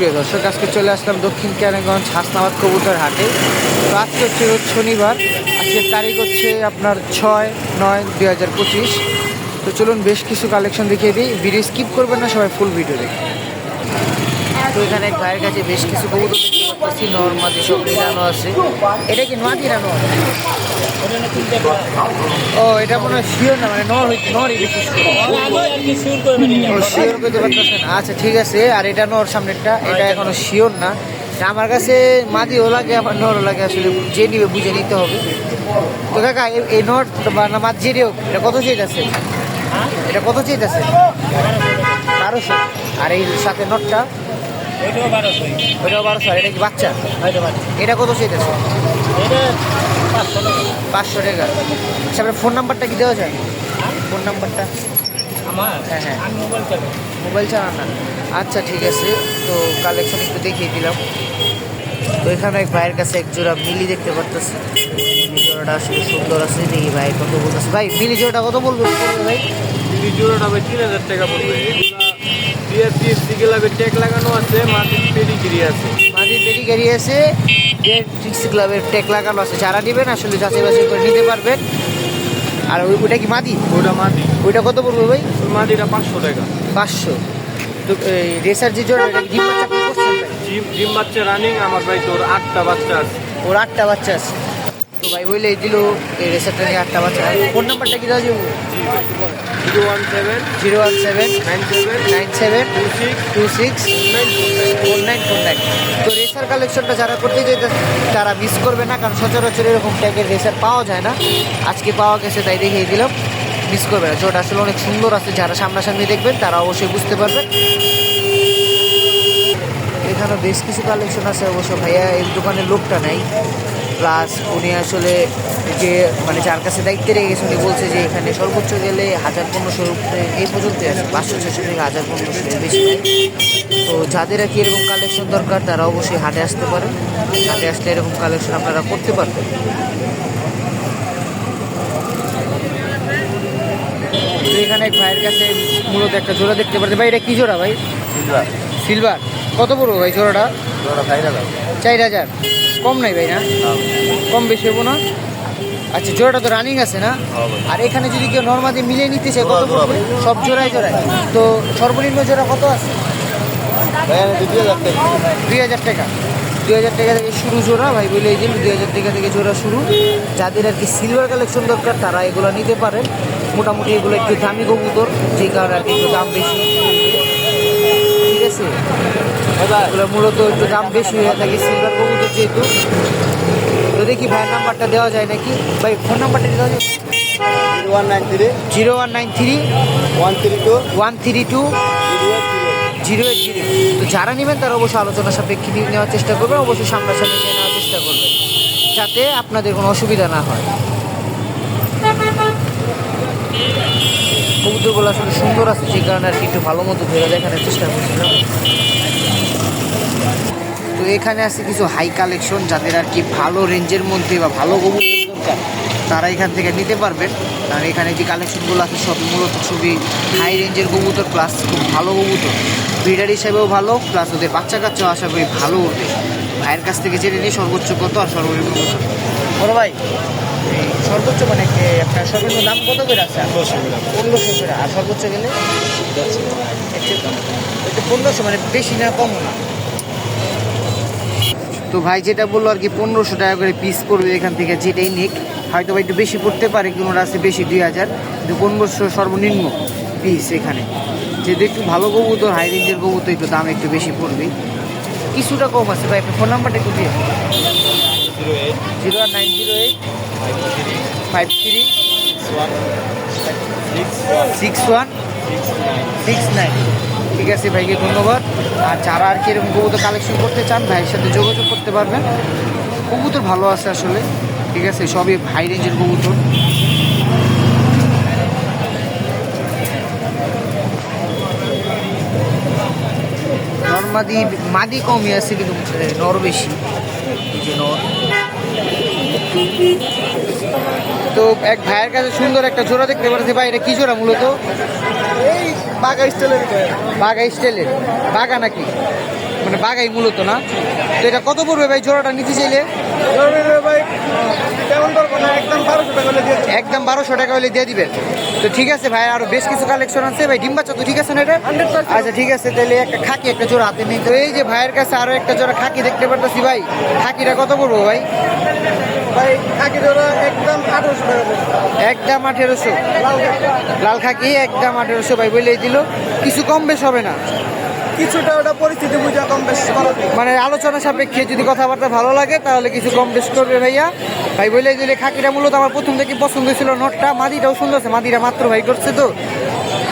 সুপ্রিয় দর্শক, আজকে চলে আসলাম দক্ষিণ কেরানীগঞ্জ হাসনাবাদ কবুতর হাটে। তো আজকে হচ্ছে শনিবার, আজকের তারিখ হচ্ছে আপনার ছয় নয় দুই হাজার পঁচিশ। তো চলুন বেশ কিছু কালেকশন দেখিয়ে দিই। ভিডিও স্কিপ করবেন না, সবাই ফুল ভিডিও দেখে তো এখানে এক ভাইয়ের কাছে বেশ কিছু কবুতর দেখতে পাচ্ছি, নর্মাদি সব মিলানো আছে। এটা কি মাদি না ও, এটা মনে হয় শিওর না মানে নর বিশেষ শিওর। করতে পারতেছেন আচ্ছা ঠিক আছে। আর এটা নর সামনেরটা, এটা এখনও শিওর না। আমার কাছে মাদিও লাগে, আমার নরও লাগে, আসলে যে নিবে বুঝে নিতে হবে। তো কাকা এই- নট বা মাদ যে হোক এটা কত চাইতেছে এটা কত চাইতেছে বারোশো। আর এই সাথে নটটা? ওইটাও বারোশো। আর এটা কি বাচ্চা? এটা কত চাইতেছে? পাঁচশো টাকা। আচ্ছা আপনার ফোন নাম্বারটা কি দেওয়া যায়? ফোন নাম্বারটা হ্যাঁ হ্যাঁ। মোবাইল চালান না। আচ্ছা ঠিক আছে। তো কালেকশন একটু দেখিয়ে দিলাম। তো এখানে এক ভাইয়ের কাছে এক জোড়া মিলি দেখতে পারতেছি। মিলি জোড়াটা আসলে সুন্দর আছে। দেখি ভাই কত বলতেছে। ভাই মিলি জোড়াটা কত বলব? বলবে ভাই। দিদি জোড়াটা ভাই তিন হাজার টাকা পড়বে বিএসপি ক্লাবের ট্যাগ লাগানো আছে মাটির পেডিগিরি আছে। দেরি গাড়ি আছে ক্লাবের টেক লাগানো আছে যারা নেবেন আসলে যাচাই বাছাই করে নিতে পারবেন। আর ওই ওইটা কি মাদি ওটা মাটি। ওইটা কত পড়বে ভাই? মাটিটা পাঁচশো টাকা। পাঁচশো। তো এই রেসার যে জোড়া এটা ডিম বাচ্চা জিম বাচ্চা রানিং আমার ভাই তোর আটটা বাচ্চা আছে। ওর আটটা বাচ্চা আছে। ভাই বললে দিল, এই রেসারটা নিয়ে আটটা বাচ্চা। ফোন নাম্বারটা কি যাব zero one seven, zero one seven, nine seven nine seven two six two six four nine four nine. তো রেসার কালেকশনটা যারা করতে যেতে তারা মিস করবে না, কারণ সচরাচর এরকম ট্যাগের রেসার পাওয়া যায় না। আজকে পাওয়া গেছে, তাই দেখিয়ে দিলাম। মিস করবে না। জোটা আসলে অনেক সুন্দর আছে, যারা সামনাসামনি দেখবেন, তারা অবশ্যই বুঝতে পারবেন এখানে বেশ কিছু কালেকশন আছে অবশ্য ভাইয়া, এই দোকানের লোকটা নাই। প্লাস উনি আসলে যে মানে যার কাছে দায়িত্বে রেখে গেছে উনি বলছে যে এখানে সর্বোচ্চ গেলে হাজার পনেরোশো এই পর্যন্ত আছে পাঁচশো ছশো থেকে হাজার পনেরোশো এর বেশি তো যাদের আর কি এরকম কালেকশন দরকার তারা অবশ্যই হাটে আসতে পারেন। হাটে আসলে এরকম কালেকশন আপনারা করতে পারবেন। তো এখানে এক ভাইয়ের কাছে মূলত একটা জোড়া দেখতে পারেন ভাই এটা কি জোড়া ভাই? সিলভার। কত পড়ব ভাই জোড়াটা? জোড়া না চার হাজার। কম নাই ভাই না? কম বেশি হব না। আচ্ছা জোড়াটা তো রানিং আছে না? আর এখানে যদি কেউ নর্মালি মিলিয়ে নিতে চায় কত পড়বে? সব জোড়ায় জোড়ায় তো সর্বনিম্ন জোড়া কত আছে? দুই হাজার টাকা। দুই হাজার টাকা। থেকে শুরু জোড়া ভাই বলে এই দিন দুই হাজার টাকা থেকে জোড়া শুরু। যাদের আর কি সিলভার কালেকশন দরকার তারা এগুলো নিতে পারেন। মোটামুটি এগুলো একটু দামি কবুতর যে কারণে আর কি একটু দাম বেশি। ঠিক আছে? এগুলো মূলত একটু দাম বেশি হয়ে থাকে সিলভার কবুতর যেহেতু। তো দেখি ভাইয়ের নাম্বারটা দেওয়া যায় নাকি? ভাই ফোন নাম্বারটা দেওয়া যায়? Zero one nine three. Zero one nine three. One three two. One three two. Zero zero zero. Eight zero তো যারা নেবেন তারা অবশ্যই আলোচনা সাপেক্ষে নিয়ে নেওয়ার চেষ্টা করবেন অবশ্যই সামনাসামনি নিয়ে নেওয়ার চেষ্টা করবেন যাতে আপনাদের কোনো অসুবিধা না হয়। কবুতরগুলো আসলে সুন্দর আছে যে কারণে আর কি একটু ভালো মতো ধরে দেখানোর চেষ্টা করছিলাম। তো এখানে আছে কিছু হাই কালেকশন যাদের আর কি ভালো রেঞ্জের মধ্যে বা ভালো কবুতর দরকার তারা এখান থেকে নিতে পারবেন। আর এখানে যে কালেকশনগুলো আছে সব মূলত খুবই হাই রেঞ্জের কবুতর প্লাস খুব ভালো কবুতর। ব্রিডার হিসাবেও ভালো প্লাস ওদের বাচ্চা কাচ্চাও আশা করি ভালো ওঠে ভাইয়ের কাছ থেকে জেনে নিই সর্বোচ্চ কত আর সর্বনিম্ন কত? বড় ভাই সর্বোচ্চ মানে আপনার সর্বনিম্ন দাম কত করে আছে? পনেরোশো করে। আর সর্বোচ্চ গেলে? একটু পনেরোশো মানে বেশি না কম না। তো ভাই যেটা বলল আর কি, পনেরোশো টাকা করে পিস পড়বে এখান থেকে যেটাই নিক। হয়তো বা একটু বেশি পড়তে পারে কোনোটা আছে বেশি, দুই হাজার। কিন্তু পনেরোশো সর্বনিম্ন পিস এখানে। যেহেতু একটু ভালো কবুতর হাই রেঞ্জের কবুতর একটু দাম একটু বেশি পড়বে। কিছুটা কম আছে ভাই ফোন নাম্বারটা একটু দিয়ে zero one nine zero eight five three six one six nine ঠিক আছে ভাইকে ধন্যবাদ। আর যারা আর কি এরকম কবুতর কালেকশন করতে চান, ভাইয়ের সাথে যোগাযোগ করতে পারবেন। কবুতর ভালো আছে আসলে, ঠিক আছে, সবই হাই রেঞ্জের কবুতর। মাদি কমই আছে কিন্তু নর বেশি। নর। তো এক ভাইয়ের কাছে সুন্দর একটা জোড়া দেখতে পাচ্ছি ভাই, এটা কি জোড়া মূলত? এই বাঘা স্টাইলের বাঘা স্টাইলের। বাঘা নাকি? মানে বাগাই মূলত না? তো এটা কত পড়বে ভাই? জোড়াটা নিতে চাইলে? একদম বারোশো টাকা হলে দিয়ে দিবেন। তো ঠিক আছে ভাই আরও বেশ কিছু কালেকশন আছে। ভাই ডিম বাচ্চা তো ঠিক আছে না এটা? আচ্ছা ঠিক আছে তাহলে একটা খাকি একটা জোড়া হাতে নিই তো এই যে ভাইয়ের কাছে আরও একটা জোড়া খাকি দেখতে পারতেছি ভাই। খাকিটা কত পড়ব ভাই? ভাই একদম আঠারোশো টাকা একদম আঠেরোশো। লাল খাকি। একদম আঠেরোশো ভাই বলেই দিল। কিছু কম বেশ হবে না। কিছুটা ওটা পরিস্থিতি বুঝা কম বেশ। মানে আলোচনা সাপেক্ষে যদি কথাবার্তা ভালো লাগে তাহলে কিছু কম বেশ করবে ভাইয়া। ভাই বলে দিলে খাকিটা মূলত আমার প্রথম থেকে পছন্দ ছিল নটটা। মাদিটাও সুন্দর আছে মাদিটা মাত্র ভাই করছে তো।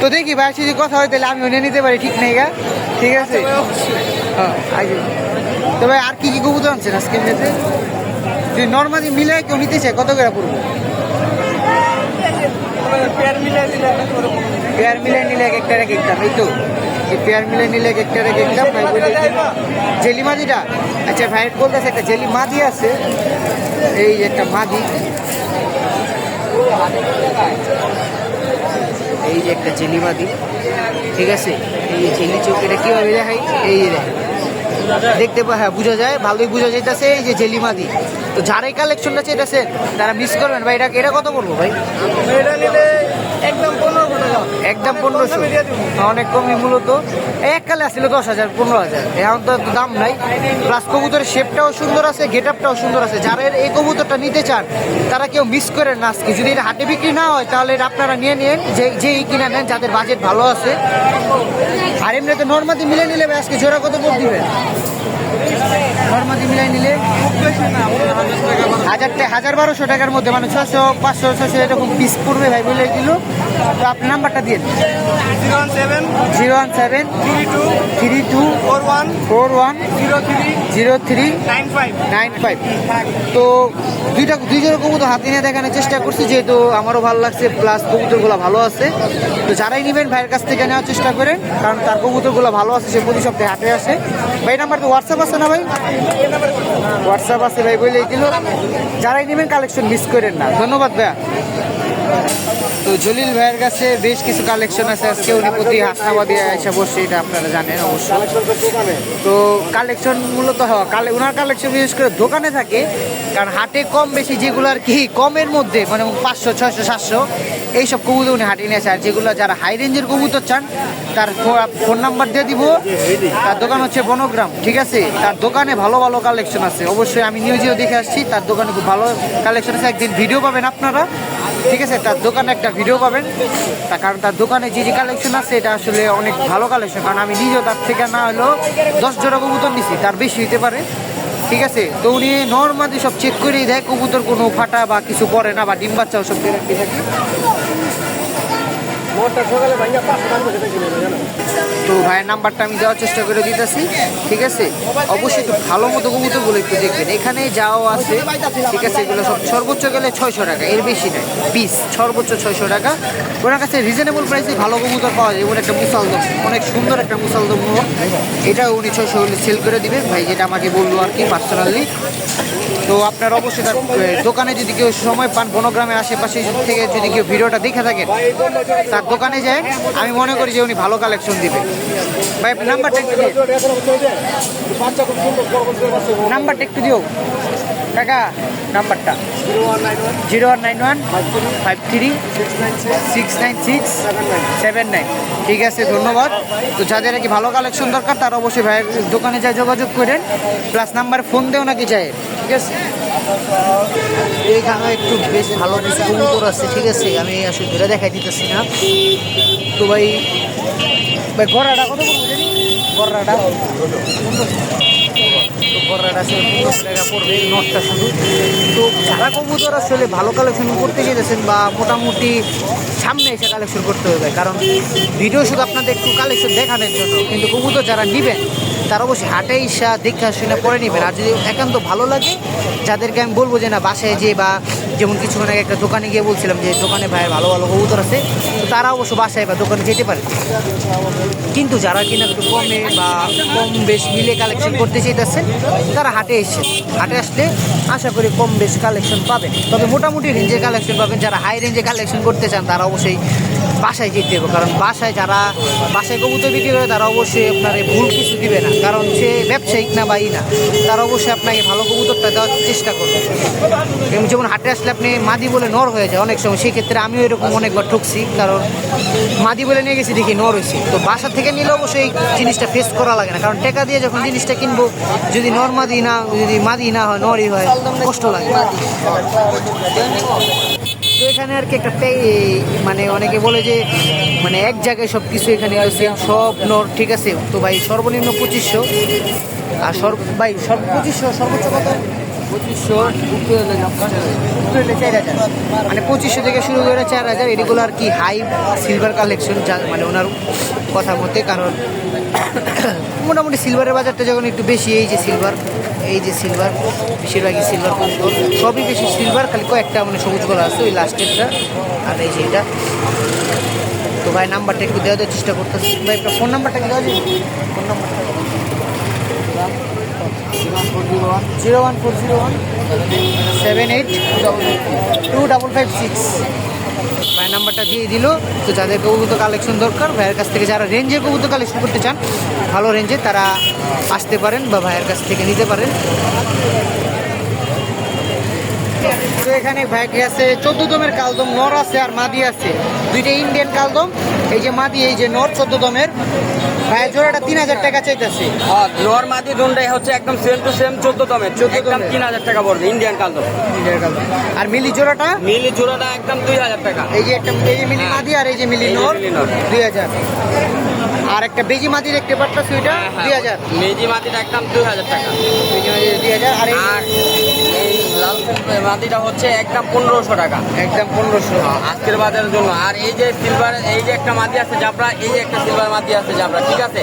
তো দেখি ভাই যদি কথা হয় তাহলে আমি নিয়ে নিতে পারি ঠিক নেই গা? ঠিক আছে? হ্যাঁ আগে। তো ভাই আর কি কি কবুতর আনছেন আজকে এমনিতে যদি নর্মালি মিলে কেউ নিতে চায় কত করে পড়ব? পেয়ার মিলে নিলে এক একটা এক একটা এই তো। এই পেয়ার মিলে নিলে এক একটা এক একটা ভাই বলে জেলি মাদিটা আচ্ছা ভাই বলতেছে একটা জেলি মাদি আছে। এই যে একটা মাদি এই যে একটা জেলি মাদি ঠিক আছে? এই যে জেলি চোখ এটা কীভাবে দেখাই? এই যে দেখেন। দেখতে পা হ্যাঁ বুঝা যায়, ভালোই বোঝা যাইতেছে এই যে জেলি মাদি। তো যারাই কালেকশনটা চেয়েছে তারা মিস করবেন। ভাই, এটা এটা কত বলব ভাই? এটা নিলে একদম পনেরোশো টাকা একদম পনেরোশো। অনেক কমই মূলত। এককালে আসছিল দশ হাজার পনেরো হাজার। এখন তো দাম নাই। প্লাস কবুতরের শেপটাও সুন্দর আছে গেট আপটাও সুন্দর আছে। যারা এই কবুতরটা নিতে চান তারা কেউ মিস করেন না আজকে। যদি এটা হাটে বিক্রি না হয় তাহলে আপনারা নিয়ে নিন। যে যেই কিনা নেন যাদের বাজেট ভালো আছে। আর এমনিতে নর্মাদি মিলে নিলে আজকে জোড়া কত পর দিবেন? নর্মাদি মিলাই নিলে হাজার হাজার বারোশো টাকার মধ্যে মানে ছশো পাঁচশো ছশো এরকম পিস পড়বে ভাই বলে দিল তো আপনি নাম্বারটা দিয়ে zero one seven zero one seven three two three two four one four one zero three zero three nine five. Nine five. তো দুইটা দুই জোড়া কবুতর হাতে নিয়ে দেখানোর চেষ্টা করছি যেহেতু আমারও ভালো লাগছে প্লাস কবুতরগুলো ভালো আছে। তো যারাই নেবেন ভাইয়ের কাছ থেকে নেওয়ার চেষ্টা করেন কারণ তার কবুতরগুলো ভালো আছে সে প্রতি সপ্তাহে হাটে আসে। ভাই নাম্বার তো হোয়াটসঅ্যাপ আছে না ভাই? হোয়াটসঅ্যাপ আছে ভাই, বলে এগুলো যারাই নেবেন কালেকশন মিস করেন না। ধন্যবাদ ভাইয়া। তো জলিল ভাইয়ের কাছে বেশ কিছু কালেকশন আছে। আজকে উনি প্রতি হাসনাবাদী এসে বসছে এটা আপনারা জানেন অবশ্যই তো কালেকশন মূলত হওয়া ওনার কালেকশন বিশেষ করে দোকানে থাকে। কারণ হাটে কম বেশি যেগুলো আর কি কমের মধ্যে মানে পাঁচশো, ছয়শো, সাতশো, এইসব কবুতর উনি হাটে নিয়ে আসে। আর যেগুলো যারা হাই রেঞ্জের কবুতর চান, তার ফোন নাম্বার দিয়ে দিব। তার দোকান হচ্ছে বনগ্রাম, ঠিক আছে? তার দোকানে ভালো ভালো কালেকশন আছে। অবশ্যই আমি নিউজেও দেখে আসছি, তার দোকানে খুব ভালো কালেকশন আছে। একদিন ভিডিও পাবেন আপনারা, ঠিক আছে? তার দোকানে একটা ভিডিও পাবেন। তার কারণ তার দোকানে যে যে কালেকশন আছে, এটা আসলে অনেক ভালো কালেকশন কারণ আমি নিজেও তার থেকে না হলেও দশ জোড়া কবুতর নিছি, তার বেশি হতে পারে। ঠিক আছে? তো উনি নর্মালি সব চেক করেই দেয়, কবুতর কোনো ফাটা বা কিছু পরে না বা ডিম বাচ্চাও সব দিয়ে থাকে। ভাইয়া তো ভাইয়ের নাম্বারটা আমি দেওয়ার চেষ্টা করে দিতেছি, ঠিক আছে? অবশ্যই একটু ভালো মতো কবুতরগুলো একটু দেখবেন। এখানে যাও আছে, ঠিক আছে, এগুলো সব সর্বোচ্চ গেলে ছয়শো টাকা, এর বেশি নয় পিস সর্বোচ্চ ছয়শো টাকা। ওনার কাছে রিজনেবল প্রাইসে ভালো কবুতর পাওয়া যায় যেমন একটা মুসালদম, অনেক সুন্দর একটা মুসালদম এটা উনি ছয়শো হলে সেল করে দিবেন। ভাই, যেটা আমাকে বলল আর কি পার্সোনালি তো আপনার অবশ্যই তার দোকানে যদি কেউ সময় পান, বনগ্রামের আশেপাশে থেকে যদি কেউ ভিডিওটা দেখে থাকেন, তার দোকানে যায় আমি মনে করি যে উনি ভালো কালেকশন দিবে। ভাই, নাম্বারটা একটু দিন। নাম্বারটা একটু দিও। কাকা, নাম্বারটা। Zero one nine one, five three, six nine six, seven nine. ঠিক আছে, ধন্যবাদ। তো যাদের নাকি ভালো কালেকশন দরকার, তারা অবশ্যই ভাইয়ের দোকানে যায় যোগাযোগ করেন। প্লাস নাম্বার ফোন দেও নাকি যায়। ঠিক আছে? এইখানে একটু বেশ ভালো কিছু আছে, ঠিক আছে? আমি আসলে ধরে দেখাই দিতেছি না। তো ভাই কত জানি? পড়বে তো যারা কবুতর আসলে ভালো কালেকশন করতে গিয়েছেন বা মোটামুটি সামনে এসে কালেকশন করতে হবে কারণ ভিডিও শুধু আপনাদের একটু কালেকশন দেখানোর জন্য, কিন্তু কবুতর যারা নেবেন তারা অবশ্যই হাটে ইসা দেখা শুনে পরে নেবেন। আর যদি একান্ত ভালো লাগে, যাদেরকে আমি বলব যে না, বাসায় যে বা যেমন কিছুক্ষণ আগে একটা দোকানে গিয়ে বলছিলাম যে, দোকানে ভাইয়ের ভালো ভালো কবুতর আছে, তো তারা অবশ্য বাসায় বা দোকানে যেতে পারে। কিন্তু যারা কিনা একটু কমে বা কম বেশ মিলে কালেকশন করতে চাইতেছেন, তারা হাটে এসে, হাটে আসলে আশা করি কম বেশ কালেকশন পাবেন। তবে মোটামুটি রেঞ্জের কালেকশন পাবেন। যারা হাই রেঞ্জে কালেকশন করতে চান, তারা অবশ্যই বাসায় যেতে হবে, কারণ বাসায় যারা বাসায় কবুতর বিক্রি করে তারা অবশ্যই আপনার ভুল কিছু দিবে না, কারণ সে ব্যবসায়িক না বা ই না, তারা অবশ্যই আপনাকে ভালো কবুতরটা দেওয়ার চেষ্টা করবে। এবং যেমন হাটে আসলে আপনি মাদি বলে নর হয়ে যায় অনেক সময়, সেই ক্ষেত্রে আমিও এরকম অনেকবার ঠকছি, কারণ মাদি বলে নিয়ে গেছি দেখি নর হয়েছে। তো বাসা থেকে নিলে অবশ্যই এই জিনিসটা ফেস করা লাগে না, কারণ টাকা দিয়ে যখন জিনিসটা কিনবো, যদি নর মাদি না, যদি মাদি না হয়, নরই হয়, কষ্ট লাগে। এখানে আর কি একটা মানে অনেকে বলে যে মানে এক জায়গায় সব কিছু এখানে সেম সব নর ঠিক আছে, তো ভাই সর্বনিম্ন পঁচিশশো। আর সর্ব ভাই সর্ব পঁচিশশো, সর্বোচ্চ কত? পঁচিশশো মানে পঁচিশশো থেকে শুরু করে চার হাজার এগুলো আর কি হাই সিলভার কালেকশন মানে ওনার কথা মতে, কারণ মোটামুটি সিলভারের বাজারটা যখন একটু বেশি, এই যে সিলভার এই যে সিলভার বেশিরভাগই সিলভার কবুতর সবই বেশি সিলভার খালি কয়েকটা মানে সবুজ করা আছে, ওই লাস্টেরটা আর এই যে এটা। তো ভাই নাম্বারটা একটু দেওয়া দেওয়ার চেষ্টা করতেছি। ভাই ফোন নাম্বারটা দেওয়া যাবে? ফোন নাম্বারটা zero one four zero one seven eight two double five six ভাইয়ের নাম্বারটা দিয়ে দিল। তো যাদের কবুতর কালেকশন দরকার, ভাইয়ের কাছ থেকে যারা রেঞ্জের কবুতর কালেকশন করতে চান, ভালো রেঞ্জে তারা আসতে পারেন বা ভাইয়ের কাছ থেকে নিতে পারেন। তো এখানে ভাইকে আছে চোদ্দ দমের কালদম, নর আছে আর মাদি আছে। দুইটা ইন্ডিয়ান কালদম, এই যে মাদি, এই যে নর, চোদ্দ দমের। ভাইয়ের জোড়াটা তিন হাজার টাকা চাইতেছে। হ্যাঁ নর মাদি দুটাই হচ্ছে একদম সেম টু সেম চোদ্দ 14 একদম তিন হাজার টাকা পড়বে ইন্ডিয়ান কালদম। ইন্ডিয়ান কালদম। আর মিলি জোড়াটা? মিলি জোড়াটা একদম দুই হাজার টাকা। এই যে একটা এই যে মিলি হ্যাঁ। মাদি আর এই যে মিলি নর দুই হাজার। আর একটা বেজি মাদি দেখতে পাচ্ছ ওইটা দুই হাজার। মেজি মাদিটা একদম দুই হাজার টাকা। দুই হাজার। আর এই লাল মাদিটা হচ্ছে একদম পনেরোশো টাকা। একদম পনেরোশো। আজকের বাজারের জন্য। আর এই যে সিলভার এই যে একটা মাদি আছে জাবরা এই যে একটা সিলভার মাদি আছে জাবরা ঠিক আছে?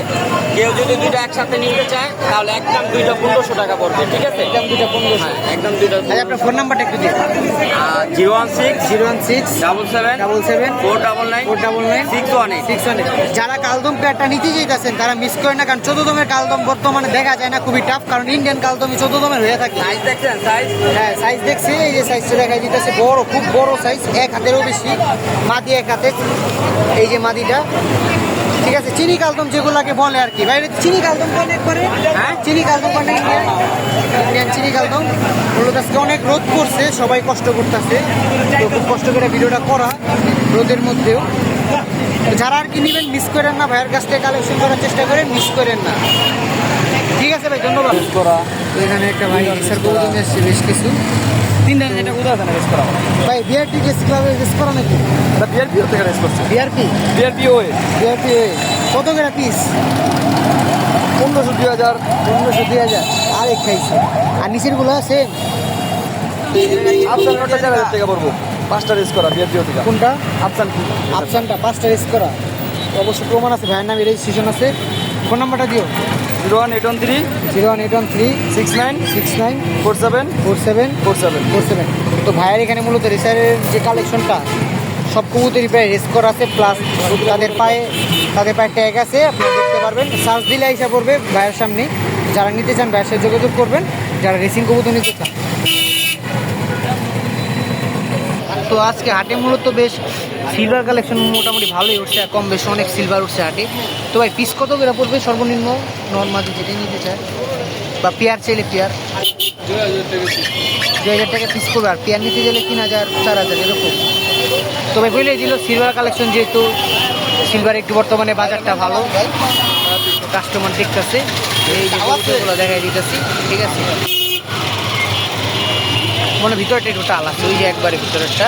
কেউ যদি দুইটা একসাথে নিতে চায় তাহলে একদম দুইটা পনেরোশো টাকা পড়বে ঠিক আছে? একদম দুইটা পনেরোশো। হ্যাঁ একদম দুইটা আচ্ছা আপনার ফোন নাম্বারটা একটু দিন। Zero one six zero one six double seven double seven four double nine four double nine six one eight. Six one যারা কালদম পেয়ারটা নিতে চাইতেছেন তারা মিস করেন না কারণ চোদ্দ দমের কালদম বর্তমানে দেখা যায় না খুবই টাফ কারণ ইন্ডিয়ান কালদমই চোদ্দ দমের হয়ে থাকে। সাইজ দেখছেন? সাইজ হ্যাঁ সাইজ দেখছি এই যে সাইজটা দেখাই দিতেছে বড় খুব বড় সাইজ এক হাতেরও বেশি মাদি এক হাতে এই যে মাদিটা। ঠিক আছে চিনি কালদম যেগুলাকে বলে আর কি। বাইরে চিনি কালদম বলে একবারে? হ্যাঁ? চিনি কালদম বলে ইন্ডিয়ান চিনি কালদম। মূলত আজকে অনেক রোদ পড়ছে সবাই কষ্ট করতেছে। তো খুব কষ্ট করে ভিডিওটা করা রোদের মধ্যেও। যারা আর কি নেবেন মিস করেন না ভাইয়ের কাছ থেকে কালেকশন করার চেষ্টা করেন মিস করেন না। ঠিক আছে ভাই ধন্যবাদ। করা। তো এখানে একটা ভাই এক্সার কবুতর নিয়ে এসছে বেশ কিছু তিনটা এটা কোথায় আছে না রেস করা। ভাই বিআরটি কেস ক্লাবে রেস করা নাকি? এটা বিআরপি থেকে রেস করছে। বিআরপি বিআরপি ওয়ে বিআরপি কত করে পিস পনেরোশো দুই হাজার। পনেরোশো দুই হাজার। আর এক খাইছে আর নিচেরগুলো আছে? আফসান ওটা চার হাজার টাকা পড়ব। পাঁচটা রেস করা বিআরপি থেকে। কোনটা? আফসান আফসানটা পাঁচটা রেস করা। অবশ্য প্রমাণ আছে ভাইয়ের নামে রেজিস্ট্রেশন আছে। ফোন নাম্বারটা দিও। Zero one eight one three zero one eight one three six nine six nine four seven four seven four seven four seven. তো ভাইয়ের এখানে মূলত রেসারের যে কালেকশনটা সব কবুতরই প্রায় রেস করা আছে প্লাস তাদের পায়ে তাদের পায়ে ট্যাগ আছে আপনারা দেখতে পারবেন। সার্চ দিলে হিসাব পড়বে ভাইয়ের সামনে। যারা নিতে চান ভাইয়ের সাথে যোগাযোগ করবেন যারা রেসিং কবুতর নিতে চান। তো আজকে হাটে মূলত বেশ সিলভার কালেকশন মোটামুটি ভালোই উঠছে কম বেশি অনেক সিলভার উঠছে হাটে তো ভাই পিস কত করে পড়বে? সর্বনিম্ন নর্মাল যেটাই নিতে চায়। বা পেয়ার চাইলে পেয়ার দুই হাজার টাকা পিস করবে, আর পেয়ার নিতে গেলে তিন হাজার, চার হাজার, এরকম। তো ভাই বলে দিল সিলভার কালেকশন যেহেতু সিলভার একটু বর্তমানে বাজারটা ভালো। কাস্টমার দেখতেছে। এই দেখাই দিতেছি, ঠিক আছে? মনে ভিতরটা একটু টাল আছে, ওই যে একবারে ভিতরেরটা।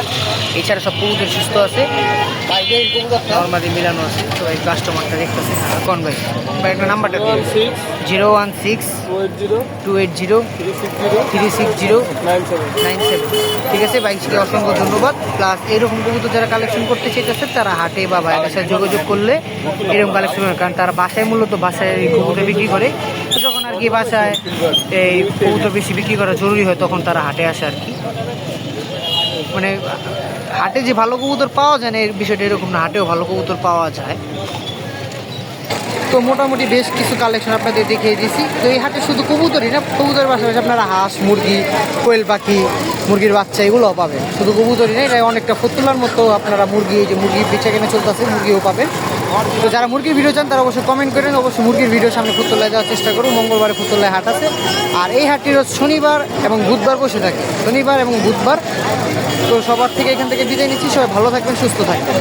এছাড়া সব কবুতর সুস্থ আছে। নর্মালি মিলানো আছে। তো এই কাস্টমারটা দেখতেছে। কোন ভাই? ভাই একটা নাম্বারটা দিন। Zero one six two eight zero three six zero nine seven. ঠিক আছে বাইককে অসংখ্য ধন্যবাদ। প্লাস এরকম কবুতর যারা কালেকশন করতে চাইতেছে তারা হাটে বা ভাইয়ের সাথে যোগাযোগ করলে এরকম কালেকশন করে কারণ তারা বাসায় মূলত বাসায় এই কবুতর বিক্রি করে। যখন আর কি বাসায় এই কবুতর বেশি বিক্রি করা জরুরি হয় তখন তারা হাটে আসে আর কি। মানে হাটে যে ভালো কবুতর পাওয়া যায় না, এর বিষয়টা এরকম না, হাটেও ভালো কবুতর পাওয়া যায়। তো মোটামুটি বেশ কিছু কালেকশন আপনাদের দেখিয়ে দিয়েছি। তো এই হাটে শুধু কবুতরই না, কবুতরের পাশাপাশি আপনারা হাঁস, মুরগি, কোয়েল পাখি, মুরগির বাচ্চা, এগুলোও পাবেন। শুধু কবুতরই নেই এটা অনেকটা ফতুলার মতো আপনারা মুরগি যে মুরগি বেচা কেনা চলতেছে, মুরগিও পাবেন। তো যারা মুরগির ভিডিও চান, তারা অবশ্যই কমেন্ট করেন অবশ্যই মুরগির ভিডিও সামনে ফুতুল্লায় যাওয়ার চেষ্টা করুন। মঙ্গলবারে ফুতুল্লায় হাট আছে। আর এই হাটটি রোজ শনিবার এবং বুধবার বসে থাকে। শনিবার এবং বুধবার তো সবার থেকে এখান থেকে বিদায় নিচ্ছি। সবাই ভালো থাকবেন সুস্থ থাকবেন।